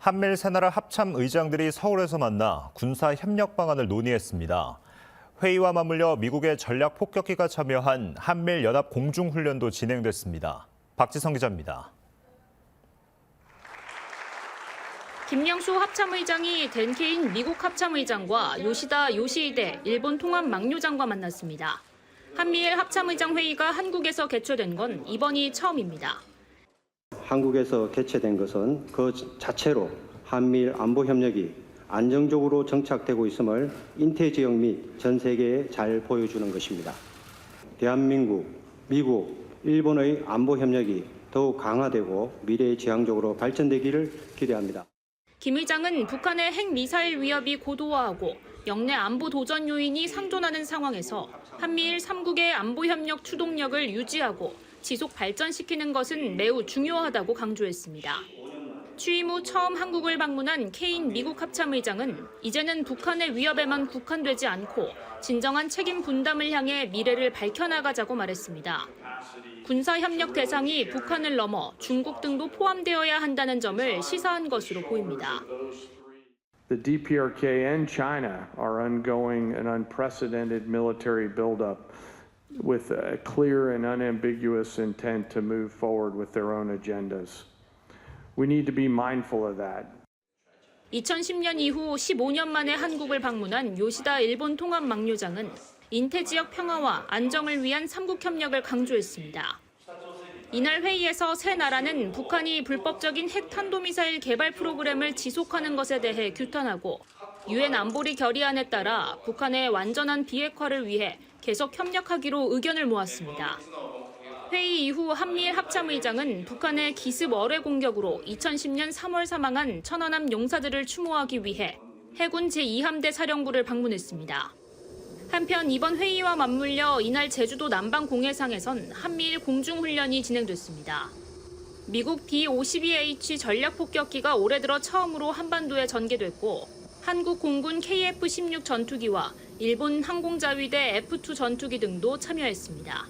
한밀 세 나라 합참 의장들이 서울에서 만나 군사 협력 방안을 논의했습니다. 회의와 맞물려 미국의 전략 폭격기가 참여한 한밀 연합 공중 훈련도 진행됐습니다. 박지성 기자입니다. 김영수 합참의장이 덴케인 미국 합참의장과 요시다 요시히데 일본 통합 막료장과 만났습니다. 한미일 합참의장 회의가 한국에서 개최된 건 이번이 처음입니다. 한국에서 개최된 것은 그 자체로 한미일 안보 협력이 안정적으로 정착되고 있음을 인태 지역 및 전 세계에 잘 보여주는 것입니다. 대한민국, 미국, 일본의 안보 협력이 더욱 강화되고 미래지향적으로 발전되기를 기대합니다. 김 의장은 북한의 핵미사일 위협이 고도화하고 영내 안보 도전 요인이 상존하는 상황에서 한미일 3국의 안보 협력 추동력을 유지하고 지속 발전시키는 것은 매우 중요하다고 강조했습니다. 취임 후 처음 한국을 방문한 케인 미국 합참의장은 이제는 북한의 위협에만 국한되지 않고 진정한 책임 분담을 향해 미래를 밝혀나가자고 말했습니다. 군사협력 대상이 북한을 넘어 중국 등도 포함되어야 한다는 점을 시사한 것으로 보입니다. The DPRK and China are undergoing an unprecedented military buildup with a clear and unambiguous intent to move forward with their own agendas. We need to be mindful of that. 2010년 이후 15년 만에 한국을 방문한 요시다 일본 통합 막료장은 인태 지역 평화와 안정을 위한 삼국 협력을 강조했습니다. 이날 회의에서 세 나라는 북한이 불법적인 핵 탄도미사일 개발 프로그램을 지속하는 것에 대해 규탄하고 유엔 안보리 결의안에 따라 북한의 완전한 비핵화를 위해 계속 협력하기로 의견을 모았습니다. 회의 이후 한미일 합참의장은 북한의 기습 어뢰 공격으로 2010년 3월 사망한 천안함 용사들을 추모하기 위해 해군 제2함대 사령부를 방문했습니다. 한편 이번 회의와 맞물려 이날 제주도 남방 공해상에선 한미일 공중훈련이 진행됐습니다. 미국 B-52H 전략 폭격기가 올해 들어 처음으로 한반도에 전개됐고 한국 공군 KF-16 전투기와 일본 항공자위대 F-2 전투기 등도 참여했습니다.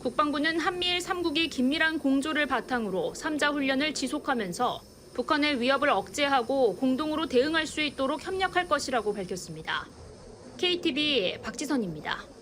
국방부는 한미일 3국이 긴밀한 공조를 바탕으로 3자 훈련을 지속하면서 북한의 위협을 억제하고 공동으로 대응할 수 있도록 협력할 것이라고 밝혔습니다. KTV 박지선입니다.